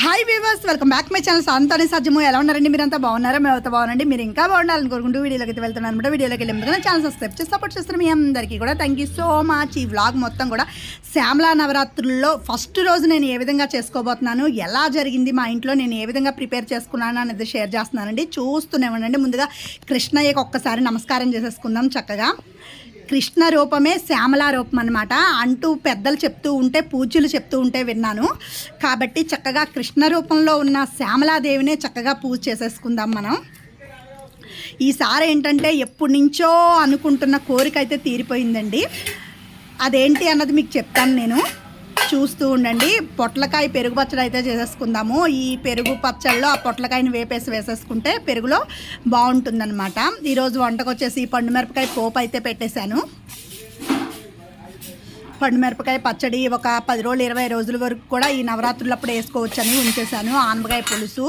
Hi viewers welcome back my channel అంతానే సజ్జము ఎలా ఉన్నారండి? మీరంతా బాగున్నారా? మేము అయితే బాగున్నాండి మీరు ఇంకా బాగుండాలని కోరుకుంటూ వీడియోలోకి అయితే వెళ్తున్నాను అనమాట వీడియోలోకి వెళ్ళి ఛానల్ సబ్స్క్రైబ్ చేసి సపోర్ట్ చేస్తున్న మీ అందరికీ కూడా థ్యాంక్ యూ సో మచ్ ఈ వ్లాగ్ మొత్తం కూడా శ్యామలా నవరాత్రుల్లో ఫస్ట్ రోజు నేను ఏ విధంగా చేసుకోబోతున్నాను? ఎలా జరిగింది? మా ఇంట్లో నేను ఏ విధంగా ప్రిపేర్ చేసుకున్నాను అనేది షేర్ చేస్తున్నానండి. చూస్తూనే ఉండండి. ముందుగా కృష్ణయ్యకి ఒక్కసారి నమస్కారం చేసేసుకుందాం చక్కగా. కృష్ణ రూపమే శ్యామల రూపం అనమాట అంటూ పెద్దలు చెప్తూ ఉంటే పూజలు చెప్తూ ఉంటే విన్నాను. కాబట్టి చక్కగా కృష్ణ రూపంలో ఉన్న శ్యామలాదేవినే చక్కగా పూజ చేసేసుకుందాం మనం. ఈసారి ఏంటంటే ఎప్పటి నుంచో అనుకుంటున్న కోరిక అయితే తీరిపోయిందండి. అదేంటి అన్నది మీకు చెప్తాను నేను. చూస్తూ ఉండండి. పొట్లకాయ పెరుగు పచ్చడి అయితే చేసేసుకుందాము. ఈ పెరుగు పచ్చడిలో ఆ పొట్లకాయని వేపేసి వేసేసుకుంటే పెరుగులో బాగుంటుందన్నమాట. ఈరోజు వంటకు వచ్చేసి పండు మిరపకాయ పోపు అయితే పెట్టేశాను. పండు మిరపకాయ పచ్చడి ఒక పది రోజులు ఇరవై రోజుల వరకు కూడా ఈ నవరాత్రులప్పుడు వేసుకోవచ్చని ఉంచేశాను. ఆనపకాయ పులుసు.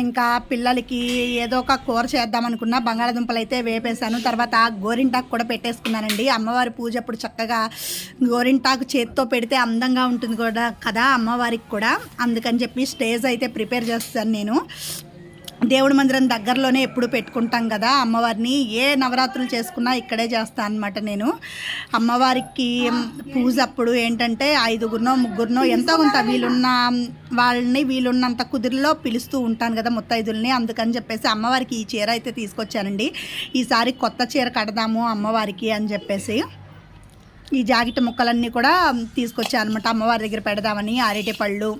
ఇంకా పిల్లలకి ఏదో ఒక కూర చేద్దాం అనుకున్నా బంగాళాదుంపలు అయితే వేపేశాను. తర్వాత గోరింటాకు కూడా పెట్టేసుకున్నానండి. అమ్మవారి పూజ అప్పుడు చక్కగా గోరింటాకు చేత్తో పెడితే అందంగా ఉంటుంది కూడా కదా అమ్మవారికి కూడా. అందుకని చెప్పి స్టేజ్ అయితే ప్రిపేర్ చేస్తాను నేను. దేవుడి మందిరం దగ్గరలోనే ఎప్పుడు పెట్టుకుంటాం కదా అమ్మవారిని ఏ నవరాత్రులు చేసుకున్నా ఇక్కడే చేస్తాను అనమాట నేను. అమ్మవారికి పూజ అప్పుడు ఏంటంటే ఐదుగురినో ముగ్గురినో ఎంతో కొంత వీలున్న వాళ్ళని వీలున్నంత కుదిరిలో పిలుస్తూ ఉంటాను కదా ముత్తైదుల్ని. అందుకని చెప్పేసి అమ్మవారికి ఈ చీర అయితే తీసుకొచ్చానండి. ఈసారి కొత్త చీర కడదాము అమ్మవారికి అని చెప్పేసి ఈ జాకెట్ ముక్కలన్నీ కూడా తీసుకొచ్చాను అనమాట అమ్మవారి దగ్గర పెడదామని అరటి పళ్ళు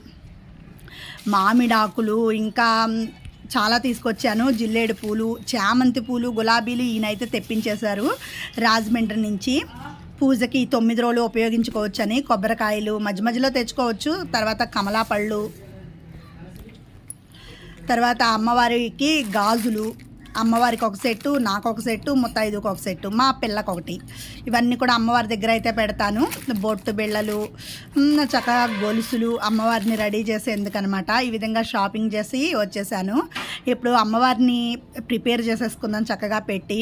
మామిడాకులు ఇంకా చాలా తీసుకొచ్చాను. జిల్లేడు పూలు చామంతి పూలు గులాబీలు ఈయనైతే తెప్పించేశారు రాజమండ్రి నుంచి. పూజకి తొమ్మిది రోజులు ఉపయోగించుకోవచ్చని కొబ్బరికాయలు మధ్య మధ్యలో తెచ్చుకోవచ్చు. తర్వాత కమలా పళ్ళు తర్వాత అమ్మవారికి గాజులు అమ్మవారికి ఒక సెట్టు నాకు ఒక సెట్టు ముత్తైదుకు ఒక సెట్టు మా పిల్లకు ఒకటి. ఇవన్నీ కూడా అమ్మవారి దగ్గర అయితే పెడతాను. బొట్టు బిళ్ళలు చక్కగా గొలుసులు అమ్మవారిని రెడీ చేసేందుకనమాట ఈ విధంగా షాపింగ్ చేసి వచ్చేసాను. ఇప్పుడు అమ్మవారిని ప్రిపేర్ చేసేసుకుందాం చక్కగా పెట్టి.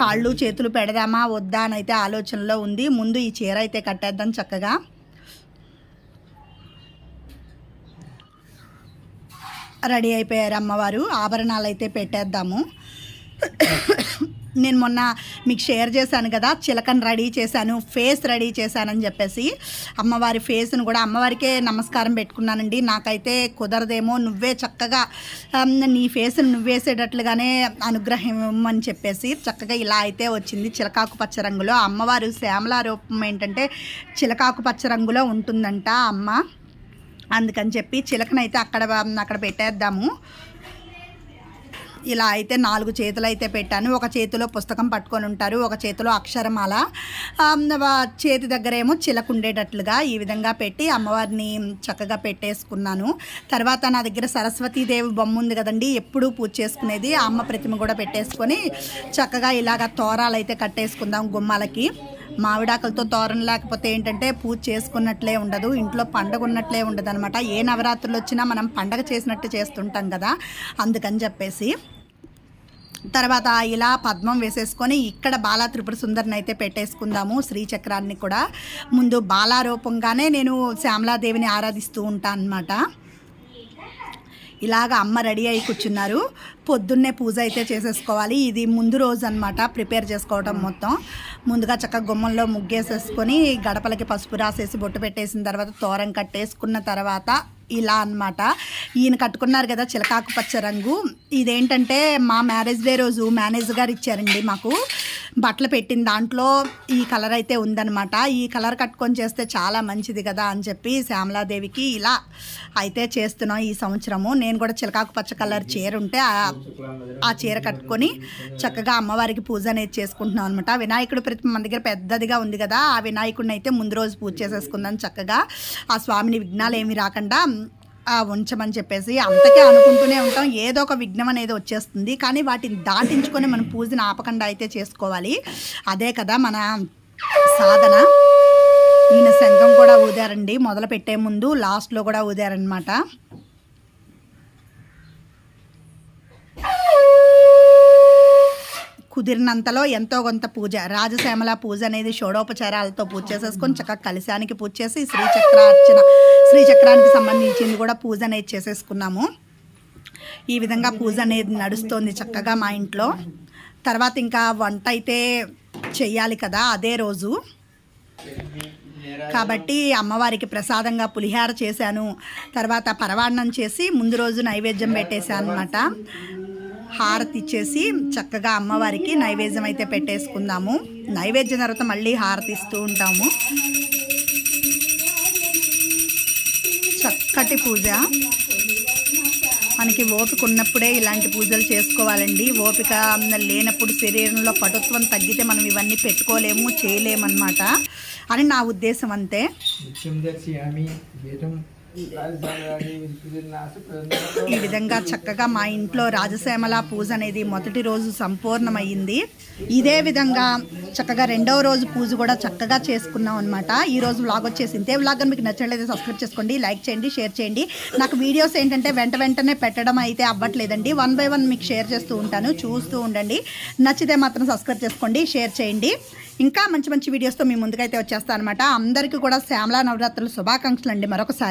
కాళ్ళు చేతులు పెడదామా వద్దా అని అయితే ఆలోచనలో ఉంది. ముందు ఈ చీర అయితే కట్టేద్దాం చక్కగా. రెడీ అయిపోయారు అమ్మవారు. ఆభరణాలు అయితే పెట్టేద్దాము. నేను మొన్న మీకు షేర్ చేశాను కదా చిలకని రెడీ చేశాను ఫేస్ రెడీ చేశానని చెప్పేసి. అమ్మవారి ఫేస్ను కూడా అమ్మవారికే నమస్కారం పెట్టుకున్నానండి. నాకైతే కుదరదేమో నువ్వే చక్కగా నీ ఫేస్ను నువ్వేసేటట్లుగానే అనుగ్రహం ఇవ్వమని చెప్పేసి చక్కగా ఇలా అయితే వచ్చింది చిలకాకు పచ్చ రంగులో. అమ్మవారు శ్యామల రూపం ఏంటంటే చిలకాకు పచ్చ రంగులో ఉంటుందంట అమ్మ. అందుకని చెప్పి చిలకనైతే అక్కడ అక్కడ పెట్టేద్దాము. ఇలా అయితే నాలుగు చేతులు అయితే పెట్టాను. ఒక చేతిలో పుస్తకం పట్టుకొని ఉంటారు ఒక చేతిలో అక్షరమాల. చేతి దగ్గర ఏమో చిలక ఉండేటట్లుగా ఈ విధంగా పెట్టి అమ్మవారిని చక్కగా పెట్టేసుకున్నాను. తర్వాత నా దగ్గర సరస్వతీదేవి బొమ్మ ఉంది కదండి ఎప్పుడూ పూజ చేసుకునేది. అమ్మ ప్రతిమ కూడా పెట్టేసుకొని చక్కగా ఇలాగ తోరాలు అయితే కట్టేసుకుందాం గుమ్మాలకి. మామిడాకులతో తోరణ లేకపోతే ఏంటంటే పూజ చేసుకున్నట్లే ఉండదు ఇంట్లో పండగ ఉన్నట్లే ఉండదు అనమాట ఏ నవరాత్రులు వచ్చినా మనం పండగ చేసినట్టు చేస్తుంటాం కదా అందుకని చెప్పేసి. తర్వాత ఇలా పద్మం వేసేసుకొని ఇక్కడ బాలా త్రిపుర సుందరిని అయితే పెట్టేసుకుందాము శ్రీచక్రాన్ని కూడా. ముందు బాలారూపంగానే నేను శ్యామలాదేవిని ఆరాధిస్తూ ఉంటాను అనమాట ఇలాగ అమ్మ రెడీ అయి కూర్చున్నారు. పొద్దున్నే పూజ అయితే చేసేసుకోవాలి. ఇది ముందు రోజు అనమాట ప్రిపేర్ చేసుకోవడం మొత్తం. ముందుగా చక్కగా గుమ్మంలో ముగ్గేసేసుకొని గడపలకి పసుపు రాసేసి బొట్టు పెట్టేసిన తర్వాత తోరం కట్టేసుకున్న తర్వాత ఇలా అన్నమాట. ఈయన కట్టుకున్నారు కదా చిలకాకు పచ్చ రంగు. ఇదేంటంటే మా మ్యారేజ్ డే రోజు మేనేజర్ గారు ఇచ్చారండి మాకు. బట్టలు పెట్టిన దాంట్లో ఈ కలర్ అయితే ఉందన్నమాట. ఈ కలర్ కట్టుకొని చేస్తే చాలా మంచిది కదా అని చెప్పి శ్యామలాదేవికి ఇలా అయితే చేస్తున్నాం ఈ సంవత్సరము. నేను కూడా చిలకాకు పచ్చ కలర్ చీర ఉంటే ఆ- చీర కట్టుకొని చక్కగా అమ్మవారికి పూజ అనేది చేసుకుంటున్నాం అనమాట వినాయకుడు ప్రతి మన దగ్గర పెద్దదిగా ఉంది కదా ఆ వినాయకుడిని అయితే ముందు రోజు పూజ చేసేసుకుందాం చక్కగా. ఆ స్వామిని విఘ్నాలు ఏమి రాకుండా ఉంచమని చెప్పేసి అంతకే అనుకుంటూనే ఉంటాం. ఏదో ఒక విఘ్నం అనేది వచ్చేస్తుంది. కానీ వాటిని దాటించుకొని మనం పూజను ఆపకుండా అయితే చేసుకోవాలి. అదే కదా మన సాధన. ఈయన శంఖం కూడా ఊదారండి. మొదలు పెట్టే ముందు లాస్ట్లో కూడా ఊదారనమాట కుదిరినంతలో ఎంతో కొంత పూజ. రాజశ్యామల పూజ అనేది షోడోపచారాలతో పూజ చేసేసుకొని చక్కగా కలశానికి పూజ చేసి శ్రీచక్రార్చన శ్రీచక్రానికి సంబంధించింది కూడా పూజ అనేది చేసేసుకున్నాము. ఈ విధంగా పూజ అనేది నడుస్తోంది చక్కగా మా ఇంట్లో. తర్వాత ఇంకా వంట అయితే చెయ్యాలి కదా అదే రోజు. కాబట్టి అమ్మవారికి ప్రసాదంగా పులిహార చేశాను. తర్వాత పరవాన్నం చేసి ముందు రోజు నైవేద్యం పెట్టేశాను అనమాట హారతి ఇచ్చేసి చక్కగా అమ్మవారికి నైవేద్యం అయితే పెట్టేసుకుందాము. నైవేద్యం తర్వాత మళ్ళీ హారతి ఇస్తూ ఉంటాము. చక్కటి పూజ. మనకి ఓపిక ఉన్నప్పుడే ఇలాంటి పూజలు చేసుకోవాలండి. ఓపిక లేనప్పుడు శరీరంలో పటుత్వం తగ్గితే మనం ఇవన్నీ పెట్టుకోలేము చేయలేమన్నమాట. అని నా ఉద్దేశం అంతే. ఈ విధంగా చక్కగా మా ఇంట్లో రాజశ్యామల పూజ అనేది మొదటి రోజు సంపూర్ణమైంది ఇదే విధంగా చక్కగా రెండవ రోజు పూజ కూడా చక్కగా చేసుకున్నాం అనమాట ఈ రోజు వ్లాగ్ వచ్చేసి ఇంతే వ్లాగ్ మీకు నచ్చినట్లయితే సబ్స్క్రైబ్ చేసుకోండి లైక్ చేయండి షేర్ చేయండి. నాకు వీడియోస్ ఏంటంటే వెంట వెంటనే పెట్టడం అయితే అవ్వట్లేదండి. వన్ బై వన్ మీకు షేర్ చేస్తూ ఉంటాను చూస్తూ ఉండండి. నచ్చితే మాత్రం సబ్స్క్రైబ్ చేసుకోండి షేర్ చేయండి. ఇంకా మంచి మంచి వీడియోస్తో మీ ముందుకైతే వచ్చేస్తాను అనమాట అందరికీ కూడా శ్యామలా నవరాత్రులు శుభాకాంక్షలు అండి మరొకసారి